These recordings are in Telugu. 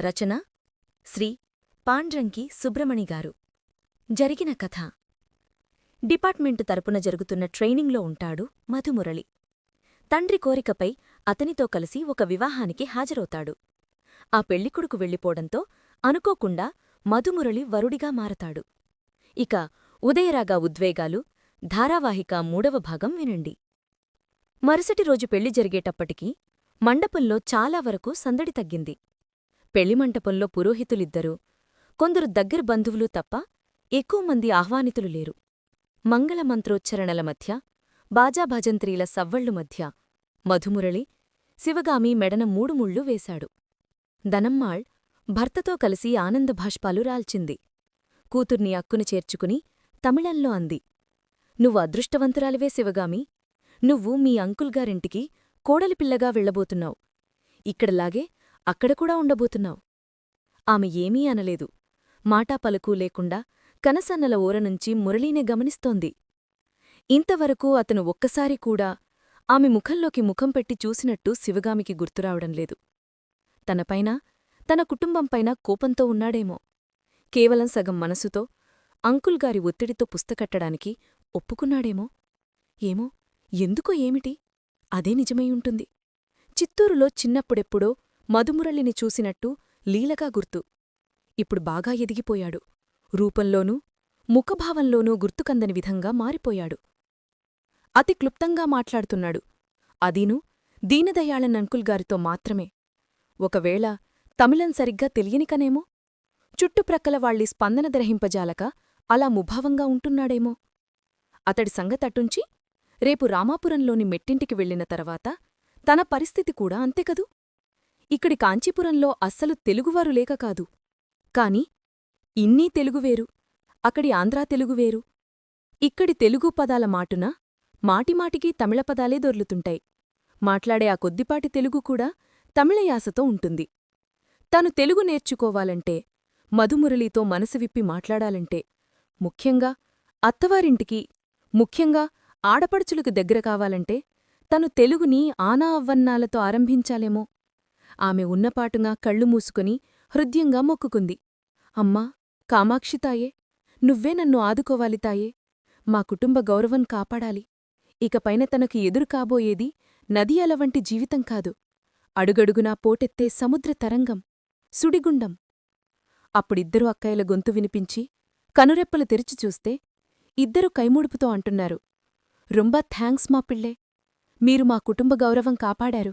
రచన శ్రీ పాండ్రంకి సుబ్రమణి గారు. జరిగిన కథ. డిపార్ట్మెంటు తరపున జరుగుతున్న ట్రైనింగ్లో ఉంటాడు మధుమురళి. తండ్రి కోరికపై అతనితో కలిసి ఒక వివాహానికి హాజరవుతాడు. ఆ పెళ్ళికొడుకు వెళ్ళిపోవడంతో అనుకోకుండా మధుమురళి వరుడిగా మారతాడు. ఇక ఉదయరాగా ఉద్వేగాలు ధారావాహిక మూడవ భాగం వినండి. మరుసటి రోజు పెళ్ళి జరిగేటప్పటికీ మండపంలో చాలా వరకు సందడి తగ్గింది. పెళ్ళిమంటపంలో పురోహితులిద్దరూ కొందరు దగ్గర బంధువులు తప్ప ఎక్కువ మంది ఆహ్వానితులు లేరు. మంగళమంత్రోచ్చరణల మధ్య బాజాభజంత్రీల సవ్వళ్ళు మధ్య మధుమురళి శివగామి మెడన మూడు ముళ్ళు వేశాడు. దనమ్మాళ్ భర్తతో కలిసి ఆనందభాష్పాలు రాల్చింది. కూతుర్ని అక్కును చేర్చుకుని తమిళంలో అంది నువ్వు అదృష్టవంతురాలివే శివగామి. నువ్వు మీ అంకుల్గారింటికి కోడలిపిల్లగా వెళ్ళబోతున్నావు. ఇక్కడలాగే అక్కడ కూడా ఉండబోతున్నావు. ఆమె ఏమీ అనలేదు. మాటా పలుకు లేకుండా కనసన్నల ఊరనుంచి మురళీనే గమనిస్తోంది. ఇంతవరకు అతను ఒక్కసారి కూడా ఆమె ముఖంలోకి ముఖం పెట్టి చూసినట్టు శివగామికి గుర్తురావడం లేదు. తనపైన తన కుటుంబంపైన కోపంతో ఉన్నాడేమో. కేవలం సగం మనసుతో అంకుల్గారి ఒత్తిడితో పుస్తకట్టడానికి ఒప్పుకున్నాడేమో. ఏమో ఎందుకో ఏమిటి? అదే నిజమై ఉంటుంది. చిత్తూరులో చిన్నప్పుడెప్పుడో మధుమురళిని చూసినట్టు లీలగా గుర్తు. ఇప్పుడు బాగా ఎదిగిపోయాడు. రూపంలోనూ ముఖభావంలోనూ గుర్తుకందని విధంగా మారిపోయాడు. అతి క్లుప్తంగా మాట్లాడుతున్నాడు. అదీను దీనదయాళన్ అంకుల్గారితో మాత్రమే. ఒకవేళ తమిళం సరిగ్గా తెలియనికనేమో? చుట్టుప్రక్కల వాళ్ళి స్పందన గ్రహింపజాలక అలా ముభావంగా ఉంటున్నాడేమో? అతడి సంగతట్టుంచి రేపు రామాపురంలోని మెట్టింటికి వెళ్ళిన తర్వాత తన పరిస్థితి కూడా అంతేకదూ ఇక్కడి కాంచీపురంలో అస్సలు తెలుగువారు లేక కాదు. కాని ఇన్నీ తెలుగువేరు అక్కడి ఆంధ్రా తెలుగువేరు ఇక్కడి తెలుగు పదాల మాటున మాటిమాటికి తమిళ పదాలే దొర్లుతుంటాయి. మాట్లాడే ఆ కొద్దిపాటి తెలుగు కూడా తమిళ యాసతో ఉంటుంది. తను తెలుగు నేర్చుకోవాలంటే మధుమురళితో మనసు విప్పి మాట్లాడాలంటే ముఖ్యంగా అత్తవారింటికి ముఖ్యంగా ఆడపడుచులకు దగ్గర కావాలంటే తను తెలుగుని ఆనా అవ్వన్నాలతో ఆరంభించాలేమో. ఆమె ఉన్నపాటుగా కళ్ళు మూసుకుని హృదయంగా మొక్కుకుంది. అమ్మా కామాక్షితాయే నువ్వే నన్ను ఆదుకోవాలి తాయే. మా కుటుంబ గౌరవం కాపాడాలి. ఇకపైన తనకు ఎదురు కాబోయేది నది అలవంటి జీవితం కాదు. అడుగడుగునా పోటెత్తే సముద్ర తరంగం సుడిగుండం. అప్పుడిద్దరు అక్కయ్యల గొంతు వినిపించి కనురెప్పలు తెరిచి చూస్తే ఇద్దరు కైముడుపుతో అంటున్నారు. రొంబా థ్యాంక్స్ మా పిళ్ళే మీరు మా కుటుంబ గౌరవం కాపాడారు.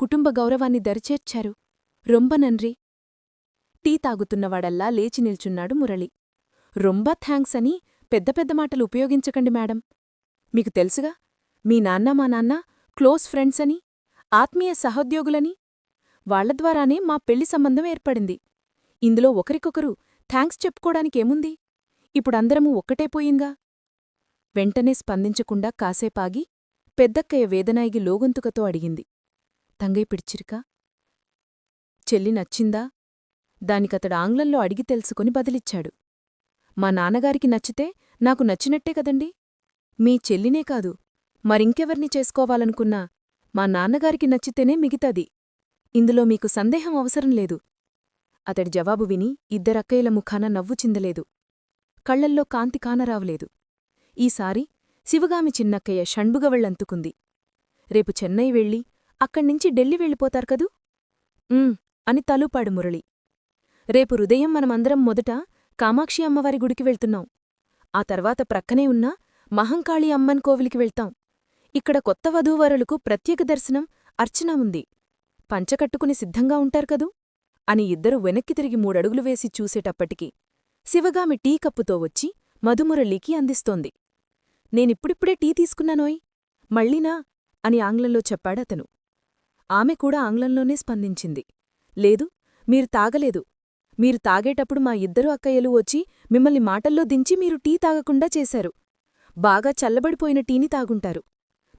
కుటుంబ గౌరవాన్ని దరిచేర్చారు. రొంబ నన్రి. టీ తాగుతున్నవాడల్లా లేచి నిల్చున్నాడు మురళి. రొంబ థ్యాంక్స్ అని పెద్ద పెద్ద మాటలు ఉపయోగించకండి మేడం. మీకు తెలుసుగా మీ నాన్న మా నాన్న క్లోజ్ ఫ్రెండ్స్ అని ఆత్మీయ సహోద్యోగులని వాళ్ళ ద్వారానే మా పెళ్ళి సంబంధం ఏర్పడింది. ఇందులో ఒకరికొకరు థ్యాంక్స్ చెప్పుకోడానికేముంది ఇప్పుడందరము ఒక్కటే పోయింగా వెంటనే స్పందించకుండా కాసేపాగి పెద్దక్కయ్య వేదనాయిగి లోగొంతుకతో అడిగింది. తంగై పిడిచిరికా? చెల్లి నచ్చిందా? దానికతడు ఆంగ్లంలో అడిగి తెలుసుకుని బదిలిచ్చాడు. మా నాన్నగారికి నచ్చితే నాకు నచ్చినట్టే కదండి? మీ చెల్లినే కాదు మరింకెవర్ని చేసుకోవాలనుకున్నా మా నాన్నగారికి నచ్చితేనే మిగతాది. ఇందులో మీకు సందేహం అవసరం లేదు. అతడి జవాబు విని ఇద్దరక్కయ్యల ముఖాన నవ్వు చిందలేదు. కళ్ళల్లో కాంతి కానరావలేదు. ఈసారి శివగామి చిన్నక్కయ్య షణ్బుగవళ్ళంతుకుంది రేపు చెన్నై వెళ్ళి అక్కడ్నించి ఢిల్లీ వెళ్ళిపోతారు కదూ? అని తలూపాడు మురళి. రేపు హృదయం మనమందరం మొదట కామాక్షి అమ్మవారి గుడికి వెళ్తున్నాం. ఆ తర్వాత ప్రక్కనే ఉన్న మహంకాళి అమ్మన్ కోవిలికి వెళ్తాం. ఇక్కడ కొత్త వధూవరులకు ప్రత్యేక దర్శనం అర్చన ఉంది. పంచకట్టుకుని సిద్ధంగా ఉంటారు కదూ? అని ఇద్దరు వెనక్కి తిరిగి మూడడుగులు వేసి చూసేటప్పటికి శివగామి టీ కప్పుతో వచ్చి మధుమురళికి అందిస్తోంది. నేనిప్పుడిప్పుడే టీ తీసుకున్నానోయ్. మళ్ళీనా? అని ఆంగ్లంలో చెప్పాడతను. ఆమె కూడా ఆంగ్లంలోనే స్పందించింది. లేదు మీరు తాగలేదు. మీరు తాగేటప్పుడు మా ఇద్దరు అక్కయ్యలు వచ్చి మిమ్మల్ని మాటల్లో దించి మీరు టీ తాగకుండా చేశారు. బాగా చల్లబడిపోయిన టీని తాగుంటారు.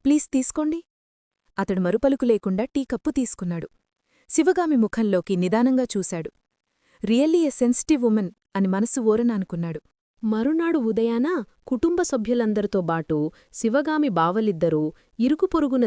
ప్లీజ్ తీసుకోండి. అతడు మరుపలుకు లేకుండా టీ కప్పు తీసుకున్నాడు. శివగామి ముఖంలోకి నిదానంగా చూశాడు. రియల్లీ ఎ సెన్సిటివ్ ఉమెన్ అని మనసు ఓరన అనుకున్నాడు మరునాడు ఉదయాన కుటుంబ సభ్యులందరితో బాటు శివగామి బావలిద్దరూ ఇరుకు పొరుగున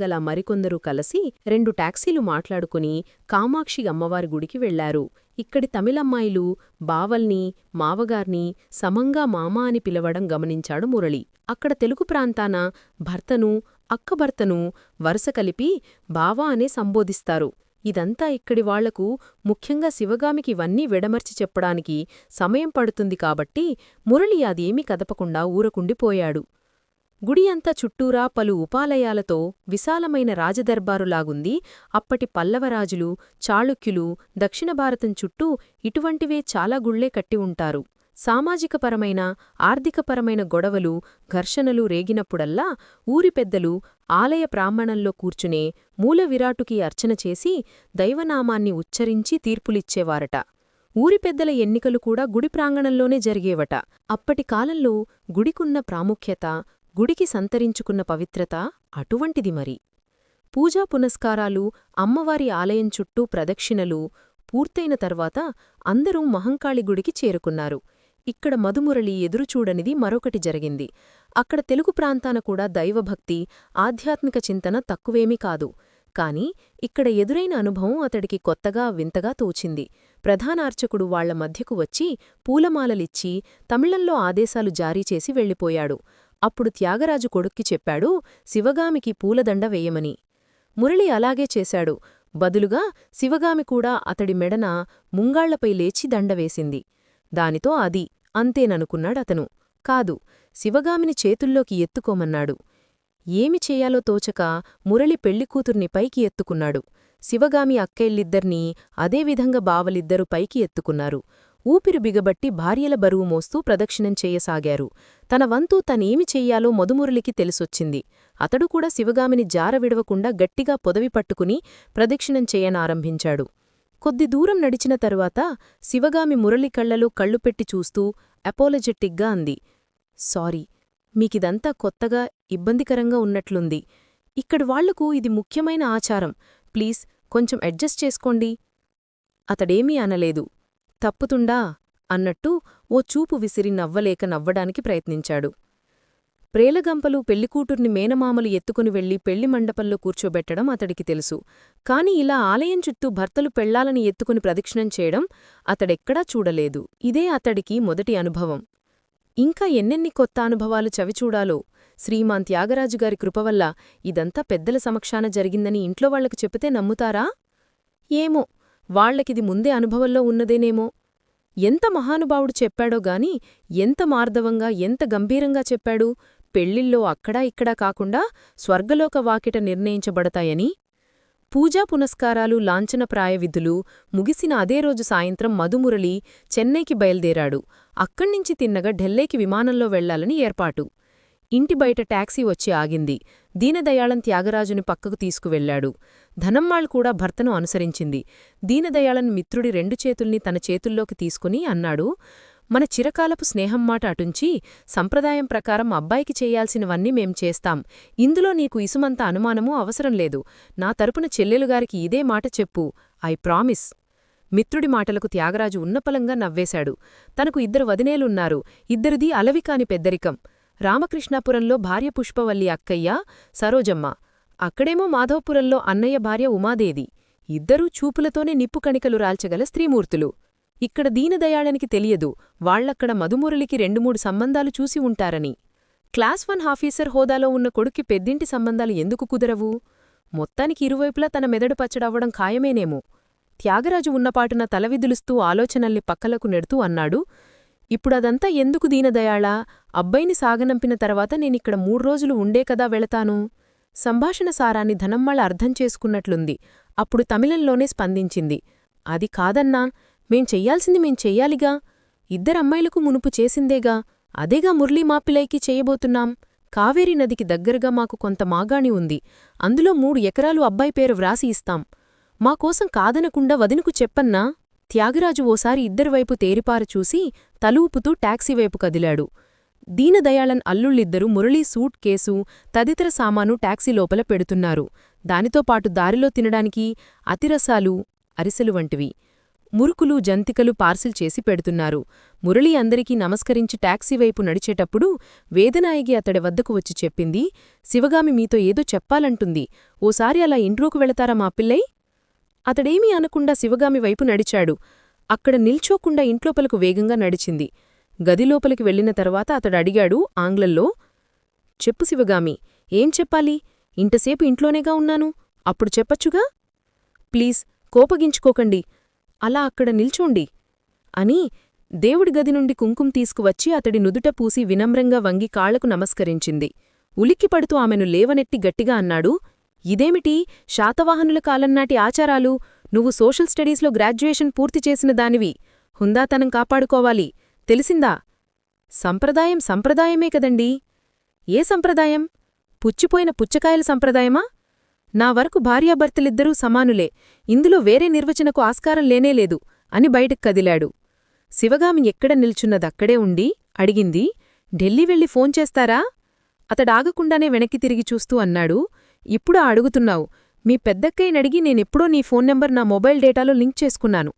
గల మరికొందరూ కలసి రెండు టాక్సీలు మాట్లాడుకుని కామాక్షి అమ్మవారి గుడికి వెళ్ళారు ఇక్కడి తమిళమ్మాయిలు బావల్ని మావగార్ని సమంగా మామా అని పిలవడం గమనించాడు మురళి. అక్కడ తెలుగు ప్రాంతాన భర్తను అక్కభర్తను వరుస కలిపి బావా అనే సంబోధిస్తారు. ఇదంతా ఇక్కడి వాళ్ళకు ముఖ్యంగా శివగామికి ఇవన్నీ విడమర్చి చెప్పడానికి సమయం పడుతుంది కాబట్టి మురళి అదేమీ కదపకుండా ఊరకుండిపోయాడు. గుడి అంతా చుట్టూరా పలు ఉపాలయాలతో విశాలమైన రాజదర్బారులాగుంది. అప్పటి పల్లవరాజులు చాళుక్యులు దక్షిణ భారతం చుట్టూ ఇటువంటివే చాలా గుళ్ళే కట్టి ఉంటారు. సామాజికపరమైన ఆర్థికపరమైన గొడవలు ఘర్షణలు రేగినప్పుడల్లా ఊరి పెద్దలు ఆలయ ప్రాంగణంలో కూర్చునే మూల విరాటుకి అర్చన చేసి దైవనామాన్ని ఉచ్చరించి తీర్పులిచ్చేవారట. ఊరి పెద్దల ఎన్నికలు కూడా గుడి ప్రాంగణంలోనే జరిగేవట. అప్పటి కాలంలో గుడికున్న ప్రాముఖ్యత గుడికి సంతరించుకున్న పవిత్రత అటువంటిది మరి. పూజా పునస్కారాలు అమ్మవారి ఆలయం చుట్టూ ప్రదక్షిణలు పూర్తయిన తర్వాత అందరూ మహంకాళి గుడికి చేరుకున్నారు. ఇక్కడ మధుమురళి ఎదురుచూడనిది మరొకటి జరిగింది. అక్కడ తెలుగు ప్రాంతాన కూడా దైవభక్తి ఆధ్యాత్మిక చింతన తక్కువేమీ కాదు. కాని ఇక్కడ ఎదురైన అనుభవం అతడికి కొత్తగా వింతగా తోచింది. ప్రధానార్చకుడు వాళ్ళ మధ్యకు వచ్చి పూలమాలలిచ్చి తమిళంలో ఆదేశాలు జారీ చేసి వెళ్ళిపోయాడు. అప్పుడు త్యాగరాజు కొడుక్కి చెప్పాడు శివగామికి పూలదండ వేయమని. మురళి అలాగే చేశాడు. బదులుగా శివగామి కూడా అతడి మెడన ముంగాళ్ళపై లేచి దండవేసింది దానితో అది అంతేననుకున్నాడతను. కాదు శివగామిని చేతుల్లోకి ఎత్తుకోమన్నాడు. ఏమి చేయాలో తోచక మురళి పెళ్ళికూతుర్ని పైకి ఎత్తుకున్నాడు. శివగామి అక్కేళ్ళిద్దర్నీ అదేవిధంగా బావలిద్దరూ పైకి ఎత్తుకున్నారు. ఊపిరి బిగబట్టి భార్యల బరువు మోస్తూ ప్రదక్షిణం చేయసాగారు. తన వంతు తనేమి చెయ్యాలో మధుమురళికి తెలిసొచ్చింది. అతడు కూడా శివగామిని జారవిడవకుండా గట్టిగా పొదవి పట్టుకుని ప్రదక్షిణం చేయనారంభించాడు. కొద్ది దూరం నడిచిన తరువాత శివగామి మురళి కళ్ళలో కళ్ళు పెట్టి చూస్తూ అపోలజెటిక్గా అంది. సారీ మీకిదంతా కొత్తగా ఇబ్బందికరంగా ఉన్నట్లుంది. ఇక్కడి వాళ్ళకు ఇది ముఖ్యమైన ఆచారం. ప్లీజ్ కొంచెం అడ్జస్ట్ చేసుకోండి. అతడేమీ అనలేదు. తప్పుతుండా? అన్నట్టు ఓ చూపు విసిరి నవ్వలేక నవ్వడానికి ప్రయత్నించాడు. ప్రేలగంపలు పెళ్ళికూటుర్ని మేనమామలు ఎత్తుకుని వెళ్ళి పెళ్ళి మండపంలో కూర్చోబెట్టడం అతడికి తెలుసు. కాని ఇలా ఆలయం చుట్టూ భర్తలు పెళ్ళాలని ఎత్తుకుని ప్రదక్షిణం చేయడం అతడెక్కడా చూడలేదు. ఇదే అతడికి మొదటి అనుభవం. ఇంకా ఎన్నెన్ని కొత్త అనుభవాలు చవిచూడాలో? శ్రీమాన్ త్యాగరాజుగారి కృపవల్ల ఇదంతా పెద్దల సమక్షాన జరిగిందని ఇంట్లో వాళ్ళకు చెబితే నమ్ముతారా? ఏమో వాళ్ళకిది ముందే అనుభవంలో ఉన్నదేనేమో. ఎంత మహానుభావుడు చెప్పాడో గాని ఎంత మార్దవంగా ఎంత గంభీరంగా చెప్పాడు? పెళ్ళిల్లో అక్కడా ఇక్కడా కాకుండా స్వర్గలోక వాకిట నిర్ణయించబడతాయని పూజా పునస్కారాలు లాంఛనప్రాయ విధులు ముగిసిన అదే రోజు సాయంత్రం మధుమురళి చెన్నైకి బయల్దేరాడు. అక్కణ్నించి తిన్నగా ఢిల్లీకి విమానంలో వెళ్ళాలని ఏర్పాటు. ఇంటి బయట టాక్సీ వచ్చి ఆగింది. దీనదయాళం త్యాగరాజుని పక్కకు తీసుకువెళ్ళాడు ధనమ్మాళ్ కూడా భర్తను అనుసరించింది. దీనదయాళన్ మిత్రుడి రెండు చేతుల్ని తన చేతుల్లోకి తీసుకుని అన్నాడు మన చిరకాలపు స్నేహం మాట అటుంచి సంప్రదాయం ప్రకారం అబ్బాయికి చేయాల్సినవన్నీ మేం చేస్తాం. ఇందులో నీకు ఇసుమంత అనుమానమూ అవసరం లేదు. నా తరపున చెల్లెలుగారికి ఇదే మాట చెప్పు. I promise. మిత్రుడి మాటలకు త్యాగరాజు ఉన్నపలంగా నవ్వేశాడు. తనకు ఇద్దరు వదినేలున్నారు. ఇద్దరిది అలవికాని పెద్దరికం. రామకృష్ణాపురంలో భార్య పుష్పవల్లి అక్కయ్య సరోజమ్మ. అక్కడేమో మాధవపురంలో అన్నయ్య భార్య ఉమాదేది ఇద్దరూ చూపులతోనే నిప్పు కణికలు రాల్చగల స్త్రీమూర్తులు. ఇక్కడ దీనదయాళనికి తెలియదు. వాళ్ళక్కడ మధుమురళికి రెండు మూడు సంబంధాలు చూసి ఉంటారని. క్లాస్ వన్ ఆఫీసర్ హోదాలో ఉన్న కొడుక్కి పెద్దింటి సంబంధాలు ఎందుకు కుదరవు? మొత్తానికి ఇరువైపులా తన మెదడు పచ్చడవ్వడం ఖాయమేనేమో. త్యాగరాజు ఉన్నపాటున తలవిదులుస్తూ ఆలోచనల్ని పక్కలకు నెడుతూ అన్నాడు. ఇప్పుడదంతా ఎందుకు దీనదయాళా? అబ్బాయిని సాగనంపిన తర్వాత నేనిక్కడ మూడ్రోజులు ఉండే కదా వెళతాను? సంభాషణ సారాన్ని ధనమ్మళ అర్థం చేసుకున్నట్లుంది. అప్పుడు తమిళంలోనే స్పందించింది. అది కాదన్నా మేం చెయ్యాల్సింది మేం చెయ్యాలిగా. ఇద్దరమ్మాయిలకు మునుపు చేసిందేగా. అదేగా మురళీ మాపిలైకి చేయబోతున్నాం. కావేరీ నదికి దగ్గరగా మాకు కొంత మాగాణి ఉంది. అందులో మూడు ఎకరాలు అబ్బాయి పేరు వ్రాసి ఇస్తాం. మాకోసం కాదనకుండా వదినకు చెప్పన్నా? త్యాగరాజు ఓసారి ఇద్దరివైపు తేరిపార చూసి తలూపుతూ టాక్సీవైపు కదిలాడు. దీనదయాళన్ అల్లుళ్ళిద్దరూ మురళీ సూట్ కేసు తదితర సామాను టాక్సీ లోపల పెడుతున్నారు. దానితో పాటు దారిలో తినడానికి అతిరసాలు అరిసెలు వంటివి. మురుకులు జంతికలు పార్సిల్ చేసి పెడుతున్నారు. మురళి అందరికీ నమస్కరించి టాక్సీ వైపు నడిచేటప్పుడు వేదనాయగి అతడి వద్దకు వచ్చి చెప్పింది శివగామి మీతో ఏదో చెప్పాలంటుంది. ఓసారి అలా ఇంట్లోకి వెళతారా మా పిల్లై? అతడేమీ అనకుండా శివగామి వైపు నడిచాడు. అక్కడ నిల్చోకుండా ఇంట్లోపలకు వేగంగా నడిచింది. గదిలోపలికి వెళ్ళిన తర్వాత అతడు అడిగాడు ఆంగ్లంలో చెప్పు శివగామి ఏం చెప్పాలి? ఇంతసేపు ఇంట్లోనేగా ఉన్నాను. అప్పుడు చెప్పచ్చుగా? ప్లీజ్ కోపగించుకోకండి. అలా అక్కడ నిల్చోండి అని దేవుడి గది నుండి కుంకుం తీసుకువచ్చి అతడి నుదుట పూసి వినమ్రంగా వంగి కాళ్ళకు నమస్కరించింది. ఉలిక్కిపడుతూ ఆమెను లేవనెట్టి గట్టిగా అన్నాడు ఇదేమిటి? శాతవాహనుల కాలంనాటి ఆచారాలు? నువ్వు సోషల్ స్టడీస్లో గ్రాడ్యుయేషన్ పూర్తి చేసిన దానివి. హుందాతనం కాపాడుకోవాలి. తెలిసిందా? సంప్రదాయం సంప్రదాయమే కదండీ. ఏ సంప్రదాయం? పుచ్చిపోయిన పుచ్చకాయల సంప్రదాయమా? నా వరకు భార్యాభర్తలిద్దరూ సమానులే ఇందులో వేరే నిర్వచనకు ఆస్కారం లేనేలేదు అని బయటకు కదిలాడు. శివగామి ఎక్కడ నిల్చున్నదక్కడే ఉండి అడిగింది ఢిల్లీ వెళ్ళి ఫోన్ చేస్తారా? అతడాగకుండానే వెనక్కి తిరిగి చూస్తూ అన్నాడు. ఇప్పుడు అడుగుతున్నావు. మీ పెద్దక్కయ్యనడిగి నేనెప్పుడో నీ ఫోన్ నెంబర్ నా మొబైల్ డేటాలో లింక్ చేసుకున్నాను.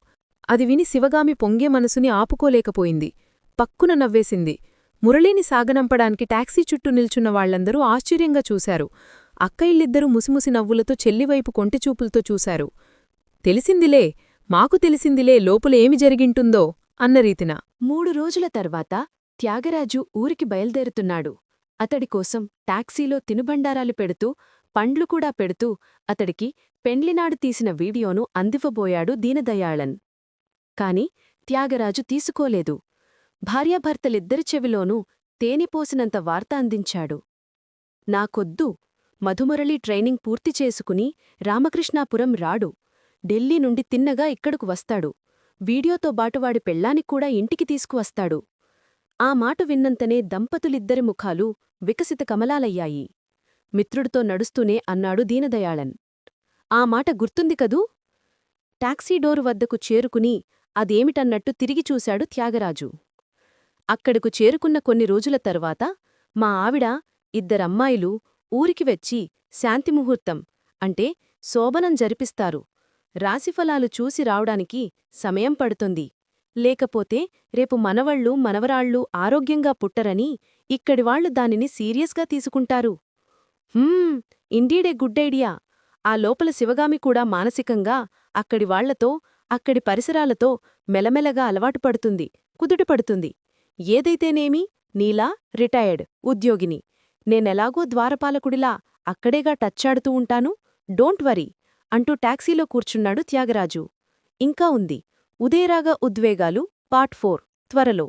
అది విని శివగామి పొంగే మనసుని ఆపుకోలేకపోయింది. పక్కున నవ్వేసింది. మురళీని సాగనంపడానికి టాక్సీ చుట్టూ నిల్చున్న వాళ్ళందరూ ఆశ్చర్యంగా చూశారు. అక్కయిళ్ళిద్దరూ ముసిముసి నవ్వులతో చెల్లివైపు కొంటిచూపులతో చూశారు. తెలిసిందిలే మాకు తెలిసిందిలే లోపలేమి జరిగింటుందో అన్న రీతిన. మూడు రోజుల తర్వాత త్యాగరాజు ఊరికి బయల్దేరుతున్నాడు. అతడి కోసం టాక్సీలో తినుబండారాలు పెడుతూ పండ్లు కూడా పెడుతూ అతడికి పెండ్లినాడు తీసిన వీడియోను అందివ్వబోయాడు దీనదయాళన్. కాని త్యాగరాజు తీసుకోలేదు. భార్యాభర్తలిద్దరి చెవిలోనూ తేనిపోసినంత వార్త అందించాడు. నాకొద్దు మధుమురళి ట్రైనింగ్ పూర్తి చేసుకుని రామకృష్ణాపురం రాడు. ఢిల్లీ నుండి తిన్నగా ఇక్కడకు వస్తాడు. వీడియోతో బాటువాడి పెళ్ళానికి కూడా ఇంటికి తీసుకువస్తాడు. ఆ మాట విన్నంతనే దంపతులిద్దరి ముఖాలు వికసిత కమలాలయ్యాయి. మిత్రుడితో నడుస్తూనే అన్నాడు దీనదయాళన్. ఆ మాట గుర్తుంది కదూ? టాక్సీ డోరు వద్దకు చేరుకుని అదేమిటన్నట్టు తిరిగి చూశాడు త్యాగరాజు. అక్కడకు చేరుకున్న కొన్ని రోజుల తర్వాత మా ఆవిడ ఇద్దరమ్మాయిలు ఊరికి వచ్చి శాంతిముహూర్తం అంటే శోభనం జరిపిస్తారు. రాశిఫలాలు చూసి రావడానికి సమయం పడుతుంది. లేకపోతే రేపు మనవళ్ళు మనవరాళ్ళు ఆరోగ్యంగా పుట్టరని ఇక్కడివాళ్ళు దానిని సీరియస్గా తీసుకుంటారు. Hmm indeed a good idea. ఆ లోపల శివగామి కూడా మానసికంగా అక్కడి వాళ్ళతో అక్కడి పరిసరాలతో మెలమెలగా అలవాటు పడుతుంది కుదుట పడుతుంది. ఏదైతేనేమి? నీలా రిటైర్డ్ ఉద్యోగిని. నేనెలాగో ద్వారపాలకుడిలా అక్కడేగా టచ్చాడుతూ ఉంటాను? డోంట్ వరీ అంటూ టాక్సీలో కూర్చున్నాడు త్యాగరాజు. ఇంకా ఉంది. Udayaraga Udvegalu part four. త్వరలో.